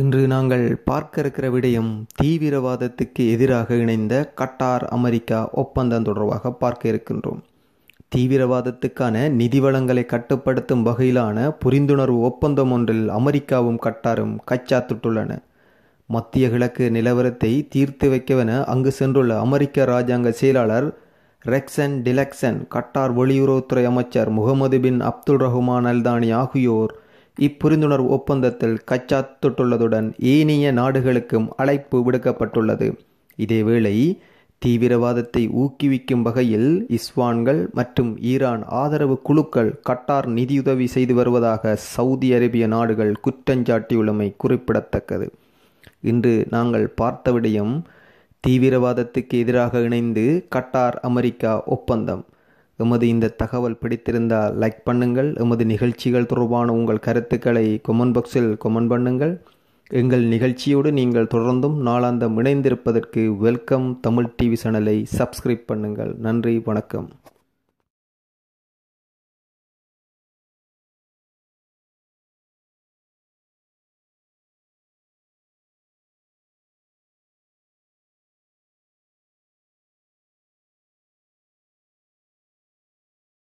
இன்று நாங்கள் பார்க்க இருக்கிற விடயம் தீவிரவாதத்துக்கு எதிராக இணைந்த கட்டார் அமெரிக்கா ஒப்பந்தம் தொடர்பாக பார்க்க இருக்கின்றோம். தீவிரவாதத்துக்கான நிதி வளங்களை கட்டுப்படுத்தும் வகையிலான புரிந்துணர்வு ஒப்பந்தம் ஒன்றில் அமெரிக்காவும் கட்டாரும் கைச்சாத்திட்டுள்ளன. மத்திய கிழக்கு நிலவரத்தை தீர்த்து வைக்கவென அங்கு சென்றுள்ள அமெரிக்க இராஜாங்க செயலாளர் ரெக்சன் டிலக்சன் கட்டார் வெளியுறவுத்துறை அமைச்சர் Mohammed bin Abdul Rahman Al Thani ஆகியோர் இப்புரிந்துணர்வு ஒப்பந்தத்தில் கைச்சாத்திட்டுள்ளதுடன் ஏனைய நாடுகளுக்கும் அழைப்பு விடுக்கப்பட்டுள்ளது. இதேவேளை தீவிரவாதத்தை ஊக்குவிக்கும் வகையில் இஸ்வான்கள் மற்றும் ஈரான் ஆதரவு குழுக்கள் கட்டார் நிதியுதவி செய்து வருவதாக சவுதி அரேபிய நாடுகள் குற்றஞ்சாட்டியுள்ளமை குறிப்பிடத்தக்கது. இன்று நாங்கள் பார்த்த விடயம் தீவிரவாதத்துக்கு எதிராக இணைந்து கட்டார் அமெரிக்கா ஒப்பந்தம். எமது இந்த தகவல் பிடித்திருந்தால் லைக் பண்ணுங்கள். எமது நிகழ்ச்சிகள் தொடர்பான உங்கள் கருத்துக்களை கொமெண்ட் பாக்ஸில் கொமெண்ட் பண்ணுங்கள். எங்கள் நிகழ்ச்சியோடு நீங்கள் தொடர்ந்தும் நாளாந்தம் இணைந்திருப்பதற்கு வெல்கம் தமிழ் டிவி சேனலை சப்ஸ்கிரைப் பண்ணுங்கள். நன்றி வணக்கம்.